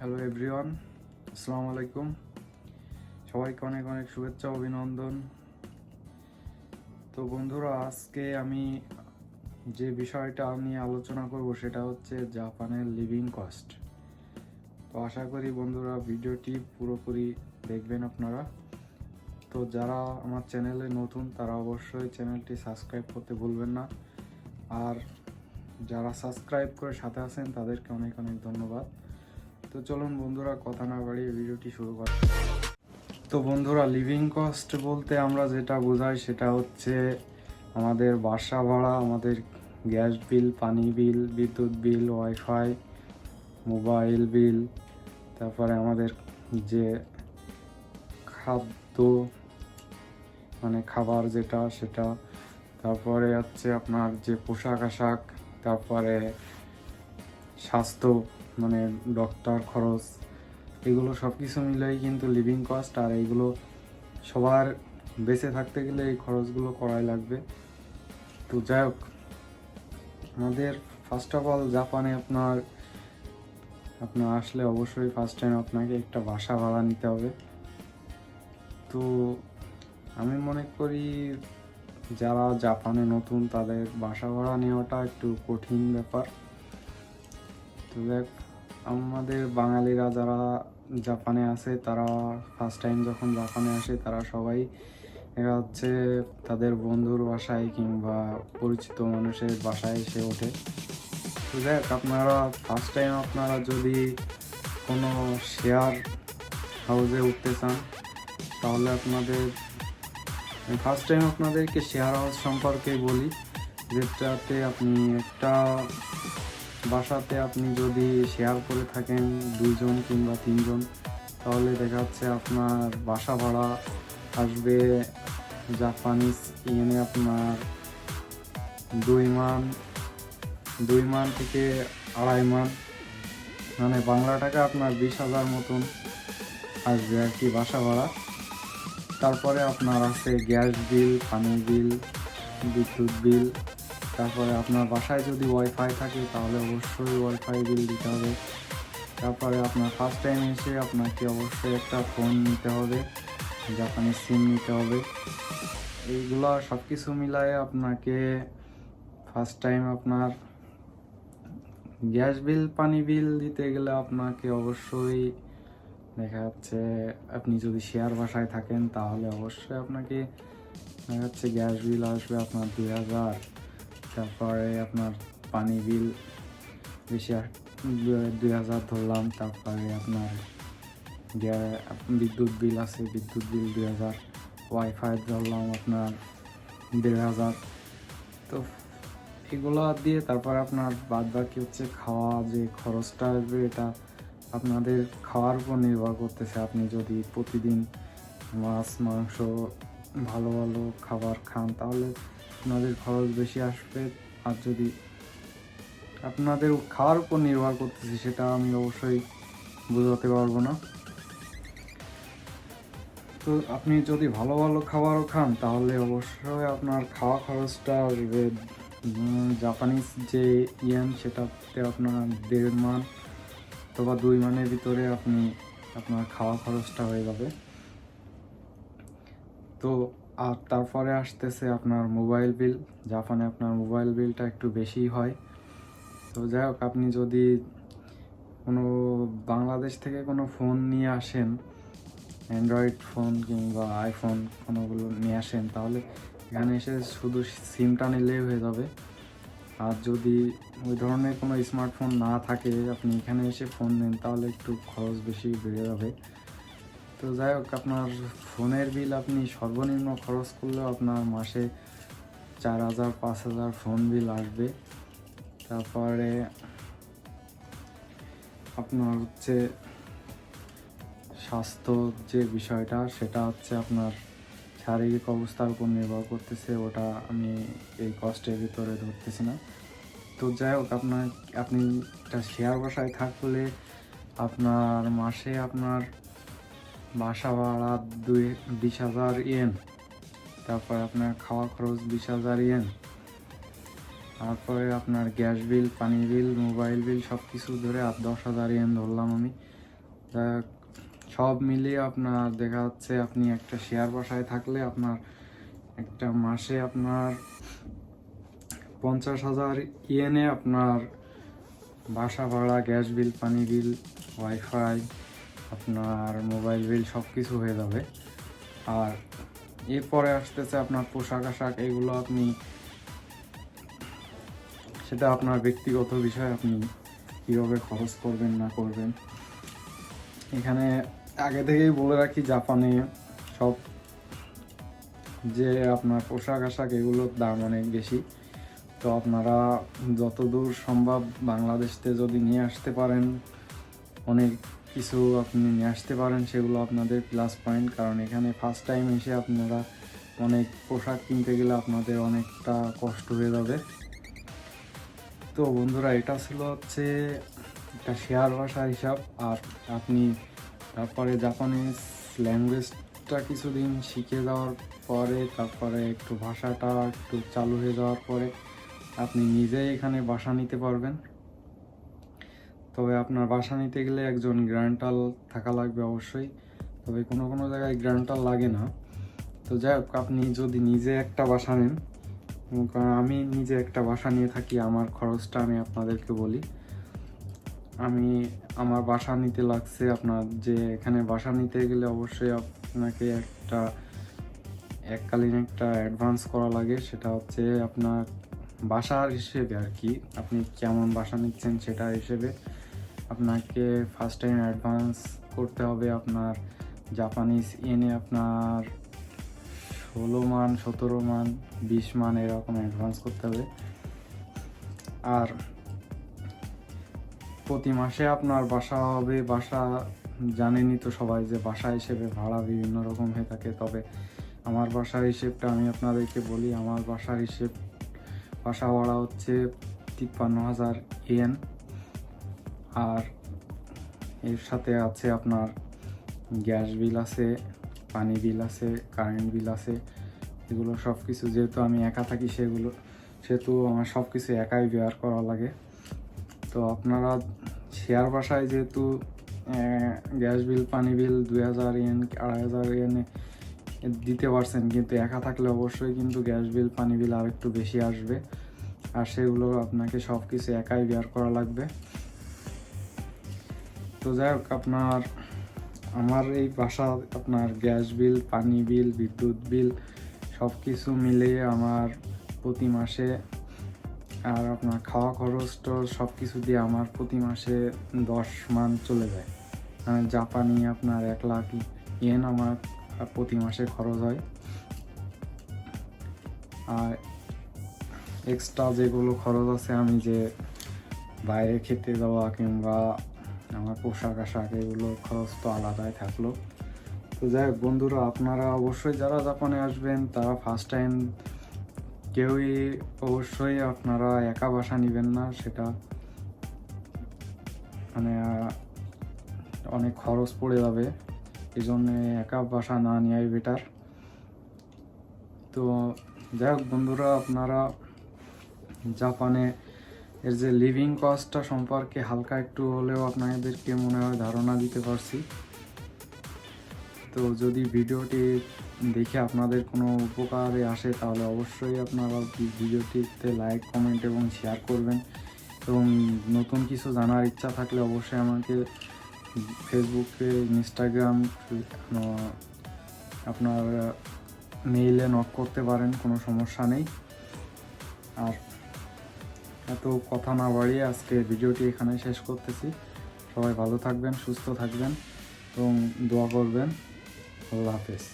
Hello everyone আসসালামু আলাইকুম সবাইকে অনেক অনেক শুভেচ্ছা, অভিনন্দন। তো বন্ধুরা, আজকে আমি যে বিষয়টা নিয়ে আলোচনা করব সেটা হচ্ছে জাপানের লিভিং কস্ট তো আশা করি বন্ধুরা ভিডিওটি পুরোপুরি দেখবেন আপনারা। তো যারা আমার চ্যানেলে নতুন, তারা অবশ্যই চ্যানেলটি সাবস্ক্রাইব করতে ভুলবেন না। আর যারা সাবস্ক্রাইব করে সাথে আছেন, তাদেরকে অনেক অনেক ধন্যবাদ। তো চলুন বন্ধুরা, কথা না বাড়িয়ে ভিডিওটি শুরু করা তো বন্ধুরা লিভিং কস্ট বলতে আমরা যেটা বোঝাই সেটা হচ্ছে আমাদের বাসা ভাড়া, আমাদের গ্যাস বিল, পানি বিল, বিদ্যুৎ বিল ওয়াইফাই মোবাইল বিল তারপরে আমাদের যে খাদ্য মানে খাবার যেটা সেটা, তারপরে হচ্ছে আপনার যে পোশাক আশাক, তারপরে স্বাস্থ্য মানে ডক্টর খরচ, এগুলো সব কিছু মিলেই কিন্তু লিভিং কস্ট আর এইগুলো সবার বেঁচে থাকতে গেলে এই খরচগুলো করাই লাগবে। তো যাই হোক, আমাদের ফার্স্ট অফ অল জাপানে আপনার আপনার আসলে অবশ্যই ফার্স্ট টাইম আপনাকে একটা বাসা ভাড়া নিতে হবে। তো আমি মনে করি যারা জাপানে নতুন তাদের বাসা ভাড়া নেওয়াটা একটু কঠিন ব্যাপার। তো দেখ আমাদের বাঙালিরা যারা জাপানে আছে, তারা ফার্স্ট টাইম যখন জাপানে আসে, তারা সবাই এরা হচ্ছে তাদের বন্ধুর বাসায় কিংবা পরিচিত মানুষের বাসায় এসে ওঠে। দেখ আপনারা ফার্স্ট টাইম আপনারা যদি কোনো শেয়ার হাউসে উঠতে চান, তাহলে আপনাদের ফার্স্ট টাইম আপনাদেরকে শেয়ার হাউস সম্পর্কে বলি, যেটাতে আপনি একটা বাসাতে আপনি যদি শেয়ার করে থাকেন দুইজন কিংবা তিনজন, তাহলে দেখা যাচ্ছে আপনার বাসা ভাড়া আসবে জাপানিজ ইয়েনে আপনার দুই মান দুই মান থেকে আড়াই মান মানে বাংলা টাকা আপনার বিশ হাজার মতন আসবে আর কি বাসা ভাড়া। তারপরে আপনার আছে গ্যাস বিল, পানি বিল, বিদ্যুৎ বিল তারপরে আপনার বাসায় যদি ওয়াইফাই থাকে, তাহলে অবশ্যই ওয়াইফাই বিল দিতে হবে। তারপরে আপনার ফার্স্ট টাইম এসে আপনাকে অবশ্যই একটা ফোন নিতে হবে, জাপানি সিম নিতে হবে। এইগুলো সব কিছু মিলায়ে আপনাকে ফার্স্ট টাইম আপনার গ্যাস বিল পানি বিল দিতে গেলে আপনাকে অবশ্যই দেখা যাচ্ছে আপনি যদি শেয়ার বাসায় থাকেন, তাহলে অবশ্যই আপনাকে দেখা যাচ্ছে গ্যাস বিল আসবে আপনার দুই হাজার। তারপরে আপনার পানি বিল বেশি দুই হাজার ধরলাম, তারপরে আপনার বিদ্যুৎ বিল আছে, বিদ্যুৎ বিল দুই হাজার ওয়াইফাই ধরলাম আপনার দেড় হাজার। তো এগুলো দিয়ে তারপর আপনার বাদ বাকি হচ্ছে খাওয়া, যে খরচটা আসবে এটা আপনাদের খাওয়ার উপর নির্ভর করতেছে। আপনি যদি প্রতিদিন মাছ, মাংস, ভালো ভালো খাবার খান, তাহলে আপনাদের খরচ বেশি আসবে, আর যদি আপনাদের খাওয়ার উপর নির্ভর করতেছে, সেটা আমি অবশ্যই বোঝাতে পারব না। তো আপনি যদি ভালো ভালো খাবারও খান, তাহলে অবশ্যই আপনার খাওয়া খরচটা আসবে। জাপানিজ যে ইয়েন, সেটাতে আপনার দেড় মান অথবা দুই মানের ভিতরে আপনি আপনার খাওয়া খরচটা হয়ে যাবে। তো আর তারপরে আসতেছে আপনার মোবাইল বিল জাপানে আপনার মোবাইল বিলটা একটু বেশি হয়। তো যাই হোক, আপনি যদি কোনো বাংলাদেশ থেকে কোনো ফোন নিয়ে আসেন অ্যান্ড্রয়েড ফোন কিংবা আইফোন কোনোগুলো নিয়ে আসেন, তাহলে এখানে এসে শুধু সিমটা নিলেই হয়ে যাবে। আর যদি ওই ধরনের কোনো স্মার্টফোন না থাকে, আপনি এখানে এসে ফোন নেন, তাহলে একটু খরচ বেশি বেড়ে যাবে। তো যাই হোক, আপনার ফোনের বিল আপনি সর্বনিম্ন খরচ করলেও আপনার মাসে চার হাজার, পাঁচ হাজার ফোন বিল আসবে। তারপরে আপনার হচ্ছে স্বাস্থ্য যে বিষয়টা, সেটা হচ্ছে আপনার শারীরিক অবস্থার উপর নির্ভর করতেছে, ওটা আমি এই কষ্টের ভিতরে ধরতেছি না। তো যাই হোক, আপনার, আপনি একটা শেয়ার বাসায় থাকলে আপনার মাসে আপনার বাসা ভাড়া দুই বিশ হাজার ইয়েন। তারপরে আপনার খাওয়া খরচ বিশ হাজার ইয়েন। তারপরে আপনার গ্যাস বিল পানি বিল মোবাইল বিল সব কিছু ধরে আর দশ হাজার ইয়েন ধরলাম আমি। হোক, সব মিলিয়ে আপনার দেখা যাচ্ছে আপনি একটা শেয়ার বাসায় থাকলে আপনার একটা মাসে আপনার পঞ্চাশ হাজার ইয়েনে আপনার বাসা ভাড়া গ্যাস বিল পানি বিল ওয়াইফাই আপনার মোবাইল বিল সব কিছু হয়ে যাবে। আর এরপরে আসতেছে আপনার পোশাক আশাক, এগুলো আপনি সেটা আপনার ব্যক্তিগত বিষয়, আপনি কীভাবে খরচ করবেন, না করবেন। এখানে আগে থেকেই বলে রাখি, জাপানে সব যে আপনার পোশাক আশাক, এগুলোর দাম অনেক বেশি। তো আপনারা যতদূর সম্ভব বাংলাদেশতে যদি নিয়ে আসতে পারেন, অনেক কিছু আপনি নিয়ে আসতে পারেন, সেগুলো আপনাদের প্লাস পয়েন্ট কারণ এখানে ফার্স্ট টাইম এসে আপনারা অনেক পোশাক কিনতে গেলে আপনাদের অনেকটা কষ্ট হয়ে যাবে। তো বন্ধুরা, এটা ছিল হচ্ছে একটা শেয়ার ভাষা হিসাব। আর আপনি তারপরে জাপানিজ ল্যাঙ্গুয়েজটা কিছুদিন শিখে যাওয়ার পরে, তারপরে একটু ভাষাটা একটু চালু হয়ে যাওয়ার পরে, আপনি নিজেই এখানে বাসা নিতে পারবেন। তবে আপনার বাসা নিতে গেলে একজন গ্রান্টাল থাকা লাগবে অবশ্যই। তবে কোনো কোনো জায়গায় গ্রান্টাল লাগে না। তো যাই হোক, আপনি যদি নিজে একটা বাসা নেন কারণ আমি নিজে একটা বাসা নিয়ে থাকি, আমার খরচটা আমি আপনাদেরকে বলি। আমি, আমার বাসা নিতে লাগছে আপনার যে এখানে বাসা নিতে গেলে অবশ্যই আপনাকে একটা, এককালীন একটা অ্যাডভান্স করা লাগে। সেটা হচ্ছে আপনার বাসার হিসেবে আর কি, আপনি কেমন বাসা নিচ্ছেন সেটা হিসেবে। আপনাকে ফার্স্ট টাইম অ্যাডভান্স করতে হবে আপনার জাপানিজ এনে আপনার ষোলো মান, সতেরো মান, বিশ মান এরকম অ্যাডভান্স করতে হবে। আর প্রতি মাসে আপনার বাসা হবে, বাসা জানেনই তো সবাই যে বাসা হিসেবে ভাড়া বিভিন্ন রকম হয়ে থাকে। তবে আমার বাসার হিসেবটা আমি আপনাদেরকে বলি, আমার বাসার হিসেব, বাসা ভাড়া হচ্ছে তিপ্পান্ন হাজার ইয়েন আর এর সাথে আছে আপনার গ্যাস বিল আছে, পানি বিল আছে, কারেন্ট বিল আছে, এগুলো সব কিছু যেহেতু আমি একা থাকি সেগুলো, সেহেতু আমার সব কিছু একাই বেয়ার করা লাগে। তো আপনারা শেয়ার বাসায় যেহেতু গ্যাস বিল, পানি বিল দুই হাজার ইয়েন, আড়াই হাজার ইয়েনে দিতে পারছেন, কিন্তু একা থাকলে অবশ্যই কিন্তু গ্যাস বিল, পানি বিল আর একটু বেশি আসবে। আর সেগুলো আপনাকে সব কিছু একাই বেয়ার করা লাগবে। তো যাই হোক, আপনার, আমার এই বাসা, আপনার গ্যাস বিল, পানি বিল, বিদ্যুৎ বিল সব কিছু মিলিয়ে আমার প্রতি মাসে, আর আপনার খাওয়া খরচ তো সব কিছু দিয়ে আমার প্রতি মাসে দশ মান চলে যায়। মানে জাপানি আপনার এক লাখ ইয়েন আমার প্রতি মাসে খরচ হয়। আর এক্সট্রা যেগুলো খরচ আছে, আমি যে বাইরে খেতে যাওয়া কিংবা আমার পোশাক আশাক এগুলো খরচ তো আলাদাই থাকল। তো যাই হোক বন্ধুরা, আপনারা অবশ্যই যারা জাপানে আসবেন, তারা ফার্স্ট টাইম কেউই অবশ্যই আপনারা একা বাসা নেবেন না, সেটা মানে অনেক খরচ পড়ে যাবে। এই জন্যে একা বাসা না নেওয়াই বেটার তো যাই হোক বন্ধুরা, আপনারা জাপানে এর যে লিভিং কস্টটা সম্পর্কে হালকা একটু হলেও আপনাদেরকে মনে হয় ধারণা দিতে পারছি। তো যদি ভিডিওটি দেখে আপনাদের কোনো উপকারে আসে, তাহলে অবশ্যই আপনারা ভিডিওটিতে লাইক কমেন্ট এবং শেয়ার করবেন। এবং নতুন কিছু জানার ইচ্ছা থাকলে অবশ্যই আমাকে ফেসবুকে ইনস্টাগ্রাম আপনার মেইলে নক করতে পারেন, কোনো সমস্যা নেই। আর এত কথা না বাড়িয়ে আজকে ভিডিওটি এখানে শেষ করতেছি। সবাই ভালো থাকবেন, সুস্থ থাকবেন এবং দোয়া করবেন। আল্লাহ হাফেজ।